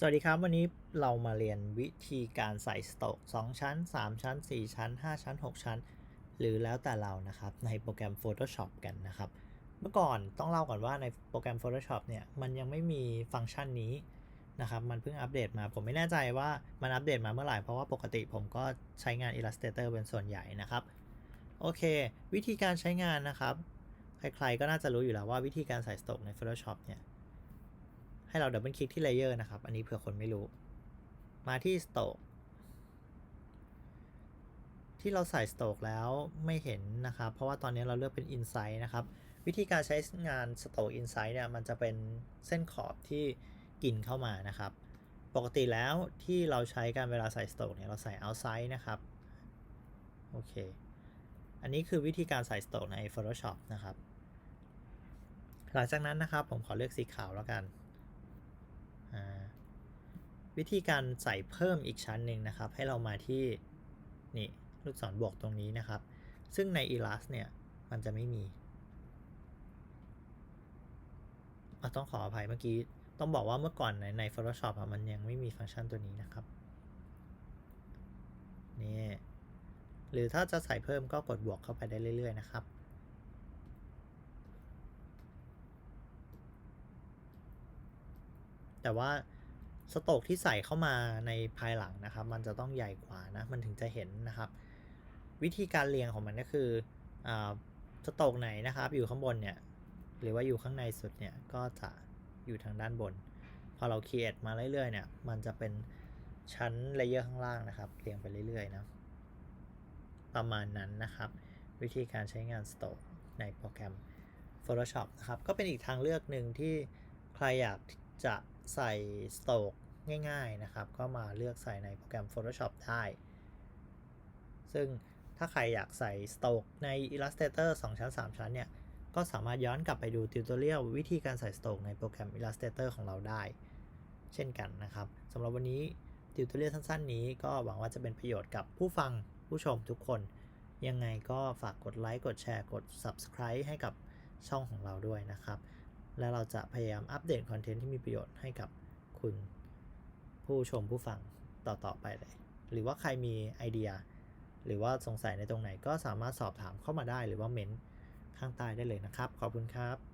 สวัสดีครับ วันนี้เรามาเรียนวิธีการใส่สโต๊ก2ชั้น 3 ชั้น 4 ชั้น 5 ชั้น 6 ชั้น หรือแล้วแต่เรานะครับ ในโปรแกรม Photoshop กันนะครับ เมื่อก่อนต้องเล่าก่อนว่าในโปรแกรม Photoshop เนี่ย มันยังไม่มีฟังก์ชันนี้นะครับ มันเพิ่งอัปเดตมา ผมไม่แน่ใจว่ามันอัปเดตมาเมื่อไหร่ เพราะว่าปกติผมก็ใช้งาน Illustrator เป็นส่วนใหญ่นะครับ โอเค วิธีการใช้งานนะครับ ใครๆก็น่าจะรู้อยู่แล้วว่าวิธีการใส่สโต๊กใน Photoshop เนี่ย ให้เราดับเบิลคลิกที่เลเยอร์นะครับ อันนี้เผื่อคนไม่รู้ มาที่สโต๊กที่เราใส่สโต๊กแล้วไม่เห็นนะครับ เพราะว่าตอนนี้เราเลือกเป็น Insight นะครับ วิธีการใช้งานสโต๊ก Insight เนี่ย มันจะเป็นเส้นขอบที่กินเข้ามานะครับ ปกติแล้วที่เราใช้กันเวลาใส่สโต๊กเนี่ย เราใส่ outside นะครับ โอเค อันนี้คือวิธีการใส่สโต๊กใน Photoshop นะครับ หลังจากนั้นนะครับผมขอเลือกสีขาวแล้วกัน วิธีการใส่เพิ่มอีกชั้นหนึ่งนะครับ ให้เรามาที่นี่ลูกศรบวกตรงนี้นะครับ ซึ่งใน Elas เนี่ยมันจะไม่มีต้องขออภัยเมื่อกี้ต้องบอกว่าเมื่อก่อนในใน Photoshop อะมันยังไม่มีฟังก์ชันตัวนี้นะครับนี่หรือถ้าจะใส่เพิ่มก็กดบวกเข้าไปได้เรื่อย ๆ นะครับ แต่ว่า สโตกที่ใส่เข้ามาในภายหลังนะครับ มันจะต้องใหญ่กว่านะ มันถึงจะเห็นนะครับ วิธีการเรียงของมันก็คืออสโตกไหนนะครับ อยู่ข้างบนเนี่ย หรือว่าอยู่ข้างในสุดเนี่ย ก็จะอยู่ทางด้านบน พอเราค r ี a t e มาเรื่อยๆเนี่ย มันจะเป็นชั้นเลเยอร์ข้างล่างนะครับ เรียงไปเรื่อยๆนะ ประมาณนั้นนะครับ วิธีการใช้งานสโตกในโปรแกรม Photoshop นะครับ ก็เป็นอีกทางเลือกหนึ่งที่ใครอยากจะ ใส่สโตกง่ายๆนะครับ ก็มาเลือกใส่ในโปรแกรม Photoshop ได้ ซึ่งถ้าใครอยากใส่สโตกใน Illustrator 2 ชั้น 3 ชั้นเนี่ย ก็สามารถย้อนกลับไปดูติวตอเรียลวิธีการใส่สโตกในโปรแกรม Illustrator ของเราได้ เช่นกันนะครับสำหรับวันนี้ติวตอเรียลสั้นๆ นี้ก็หวังว่าจะเป็นประโยชน์กับผู้ฟังผู้ชมทุกคน ยังไงก็ฝากกดไลค์กดแชร์กด Subscribe ให้กับช่องของเราด้วยนะครับ และเราจะพยายามอัปเดตคอนเทนต์ที่มีประโยชน์ให้กับคุณผู้ชมผู้ฟังต่อๆไปเลย หรือว่าใครมีไอเดีย หรือว่าสงสัยในตรงไหนก็สามารถสอบถามเข้ามาได้หรือว่าเม้นต์ข้างใต้ได้เลยนะครับ ขอบคุณครับ